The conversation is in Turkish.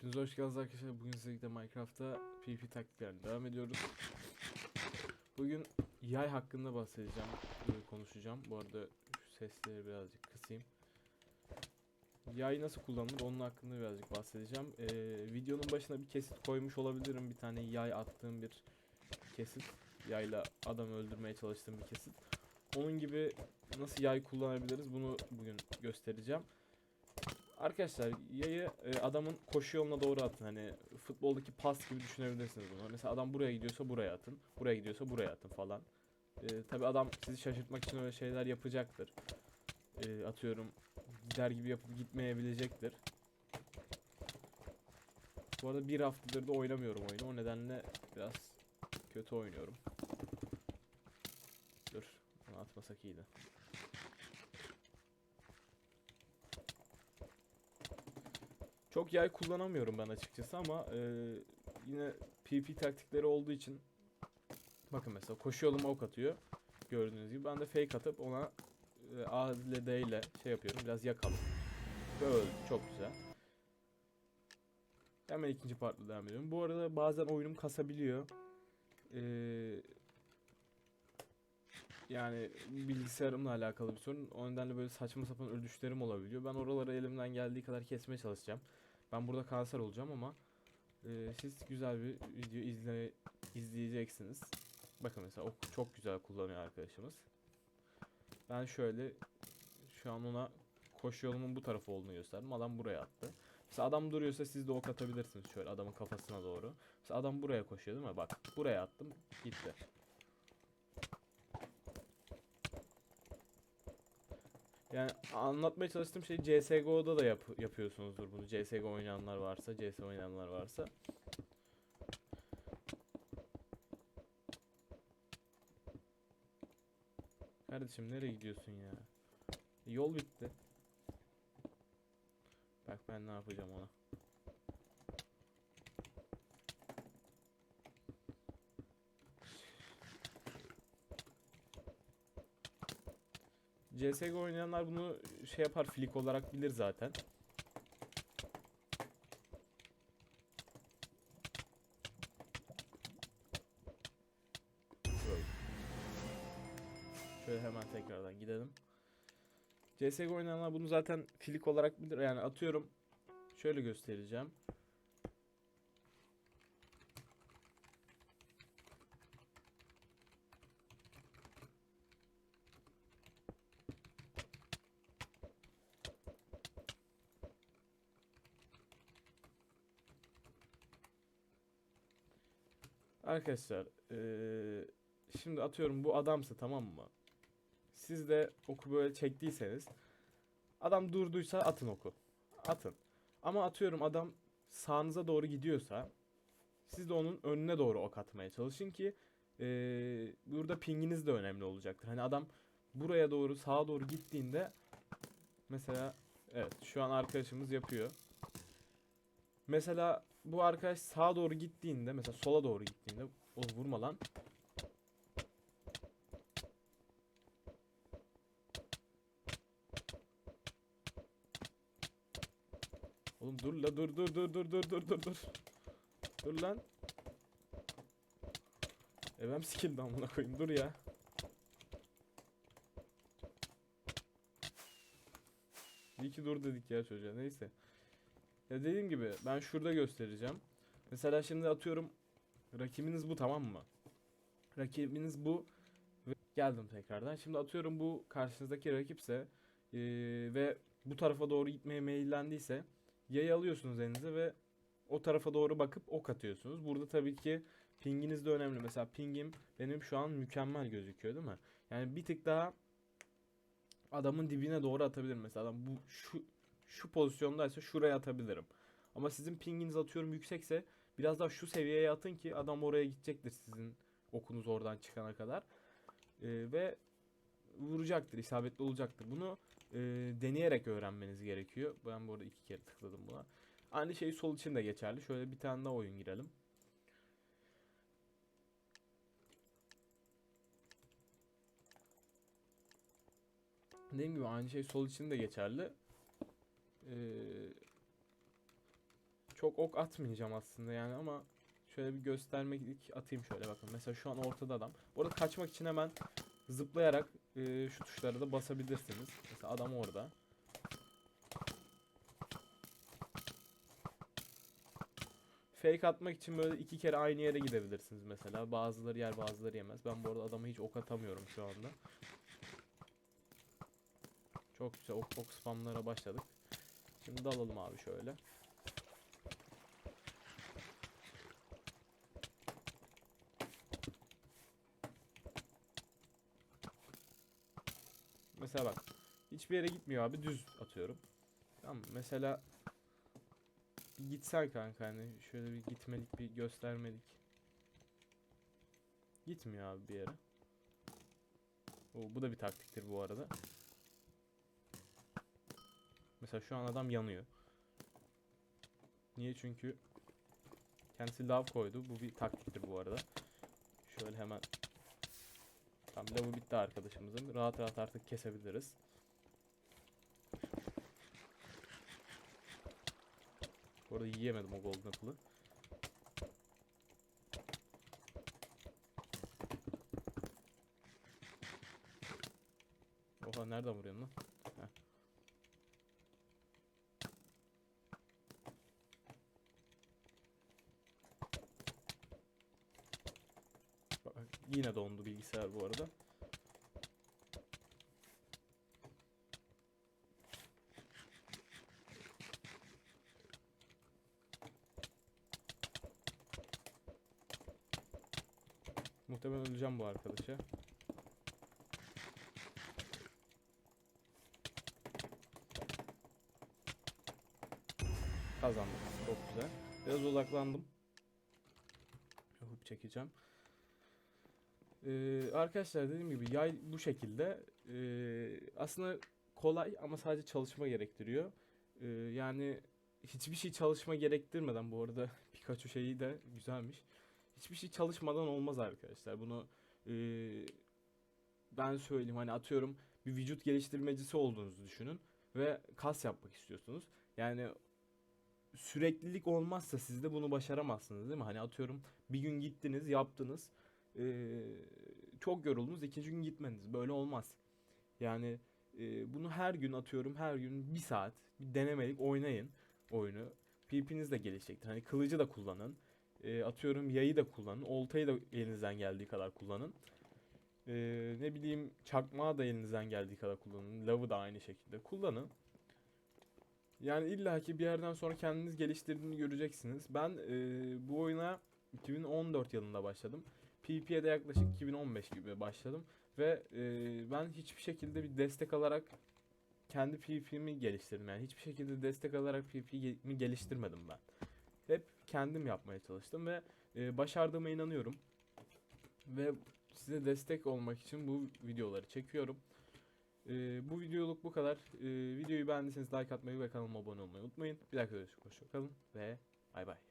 Hepiniz hoş geldiniz arkadaşlar. Bugün sizlerle Minecraft'ta PvP taktiklerine devam ediyoruz. Bugün yay hakkında bahsedeceğim, konuşacağım. Bu arada sesleri birazcık kısayım. Yay nasıl kullanılır onun hakkında birazcık bahsedeceğim. E, videonun başına bir kesit koymuş olabilirim. Bir tane yay attığım bir kesit. Yayla adam öldürmeye çalıştığım bir kesit. Onun gibi nasıl yay kullanabiliriz bunu bugün göstereceğim. Arkadaşlar yayı e, adamın koşu yoluna doğru atın. Hani futboldaki pas gibi düşünebilirsiniz bunu. Mesela adam buraya gidiyorsa buraya atın. Buraya gidiyorsa buraya atın falan. E, Tabi adam sizi şaşırtmak için öyle şeyler yapacaktır. E, atıyorum gider gibi yapıp gitmeyebilecektir. Bu arada bir haftadır da oynamıyorum oyunu. O nedenle biraz kötü oynuyorum. Dur. Bunu atmasak iyiydi. Çok yay kullanamıyorum ben açıkçası ama e, yine PP taktikleri olduğu için bakın mesela koşu yoluma ok atıyor. Gördüğünüz gibi ben de fake atıp ona e, A ile D ile şey yapıyorum. Biraz yakalım. Böyle çok güzel. Hemen ikinci partla devam ediyorum. Bu arada bazen oyunum kasabiliyor. Ee, yani bilgisayarımla alakalı bir sorun. O nedenle böyle saçma sapan ölüşlerim olabiliyor. Ben oraları elimden geldiği kadar kesmeye çalışacağım. Ben burada kanser olacağım ama e, siz güzel bir video izle, izleyeceksiniz. Bakın mesela o çok güzel kullanıyor arkadaşımız. Ben şöyle şu an ona koşu yolumun bu tarafı olduğunu gösterdim. Adam buraya attı. Mesela adam duruyorsa siz de ok atabilirsiniz şöyle adamın kafasına doğru. Mesela adam buraya koşuyor değil mi? Bak buraya attım gitti. Yani anlatmaya çalıştığım şey CSGO'da da yap yapıyorsunuzdur bunu. CSGO oynayanlar varsa, CS oynayanlar varsa. Kardeşim nereye gidiyorsun ya? Yol bitti. Bak ben ne yapacağım ona. CSGO oynayanlar bunu şey yapar flik olarak bilir zaten. Şöyle hemen tekrardan gidelim. CSGO oynayanlar bunu zaten flik olarak bilir. Yani atıyorum şöyle göstereceğim. Arkadaşlar eee, şimdi atıyorum bu adamsa tamam mı? Siz de oku böyle çektiyseniz adam durduysa atın oku. Atın. Ama atıyorum adam sağınıza doğru gidiyorsa siz de onun önüne doğru ok atmaya çalışın ki eee, burada pinginiz de önemli olacaktır. Hani adam buraya doğru sağa doğru gittiğinde mesela evet şu an arkadaşımız yapıyor. Mesela bu arkadaş sağa doğru gittiğinde mesela sola doğru gittiğinde o vurma lan. Oğlum dur la dur dur dur dur dur dur dur dur. Dur lan. Evem sikildi amına koyayım dur ya. İyi ki dur dedik ya çocuğa neyse. Ya dediğim gibi ben şurada göstereceğim. Mesela şimdi atıyorum rakibiniz bu tamam mı? Rakibiniz bu geldim tekrardan. Şimdi atıyorum bu karşınızdaki rakipse eee, ve bu tarafa doğru gitmeye meyillendiyse yayı alıyorsunuz elinize ve o tarafa doğru bakıp ok atıyorsunuz. Burada tabii ki pinginiz de önemli. Mesela pingim benim şu an mükemmel gözüküyor değil mi? Yani bir tık daha adamın dibine doğru atabilirim. Mesela adam bu şu şu pozisyondaysa şuraya atabilirim. Ama sizin pinginiz atıyorum yüksekse biraz daha şu seviyeye atın ki adam oraya gidecektir sizin okunuz oradan çıkana kadar. Ee, ve vuracaktır, isabetli olacaktır. Bunu e, deneyerek öğrenmeniz gerekiyor. Ben bu arada iki kere tıkladım buna. Aynı şey sol için de geçerli. Şöyle bir tane daha oyun girelim. Dediğim gibi aynı şey sol için de geçerli. Ee, çok ok atmayacağım aslında yani ama şöyle bir göstermek atayım şöyle bakın. Mesela şu an ortada adam. Bu arada kaçmak için hemen zıplayarak e, şu tuşlara da basabilirsiniz. Mesela adam orada. Fake atmak için böyle iki kere aynı yere gidebilirsiniz mesela. Bazıları yer bazıları yemez. Ben bu arada adama hiç ok atamıyorum şu anda. Çok güzel ok ok spamlara başladık. Şimdi dalalım abi şöyle. Mesela bak. Hiçbir yere gitmiyor abi. Düz atıyorum. Tamam? Mesela bir gitsen kanka hani şöyle bir gitmelik bir göstermelik. Gitmiyor abi bir yere. Oo, bu da bir taktiktir bu arada. Mesela şu an adam yanıyor. Niye? Çünkü kendisi lav koydu. Bu bir taktiktir bu arada. Şöyle hemen Tamam lavı bitti arkadaşımızın. Rahat rahat artık kesebiliriz. Bu arada yiyemedim o golden apple'ı. Oha nereden vuruyorsun lan? Heh. Bak, yine dondu bilgisayar bu arada. Muhtemelen öleceğim bu arkadaşa. Kazandım. Çok güzel. Biraz odaklandım. Hop çekeceğim. Ee, arkadaşlar dediğim gibi yay bu şekilde. Ee, aslında kolay ama sadece çalışma gerektiriyor. Ee, yani hiçbir şey çalışma gerektirmeden bu arada Pikachu şeyi de güzelmiş. Hiçbir şey çalışmadan olmaz arkadaşlar. Bunu ee, ben söyleyeyim hani atıyorum bir vücut geliştirmecisi olduğunuzu düşünün ve kas yapmak istiyorsunuz. Yani süreklilik olmazsa siz de bunu başaramazsınız değil mi? Hani atıyorum bir gün gittiniz yaptınız ee, çok yoruldunuz ikinci gün gitmediniz böyle olmaz. Yani ee, bunu her gün atıyorum her gün bir saat bir denemelik oynayın oyunu. PvP'niz de gelişecektir. Hani kılıcı da kullanın. Ee, atıyorum yayı da kullanın. Oltayı da elinizden geldiği kadar kullanın. Ee, ne bileyim çakmağı da elinizden geldiği kadar kullanın. Lavı da aynı şekilde kullanın. Yani illaki bir yerden sonra kendiniz geliştirdiğini göreceksiniz. Ben e, bu oyuna 2014 yılında başladım. PvP'ye de yaklaşık 2015 gibi başladım. Ve e, ben hiçbir şekilde bir destek alarak kendi PvP'mi geliştirdim. Yani hiçbir şekilde destek alarak PvP'mi geliştirmedim ben. Hep kendim yapmaya çalıştım ve e, başardığıma inanıyorum. Ve size destek olmak için bu videoları çekiyorum. E, bu videoluk bu kadar. E, videoyu beğendiyseniz like atmayı ve kanalıma abone olmayı unutmayın. Bir dakika görüşürüz. Hoşçakalın ve bay bay.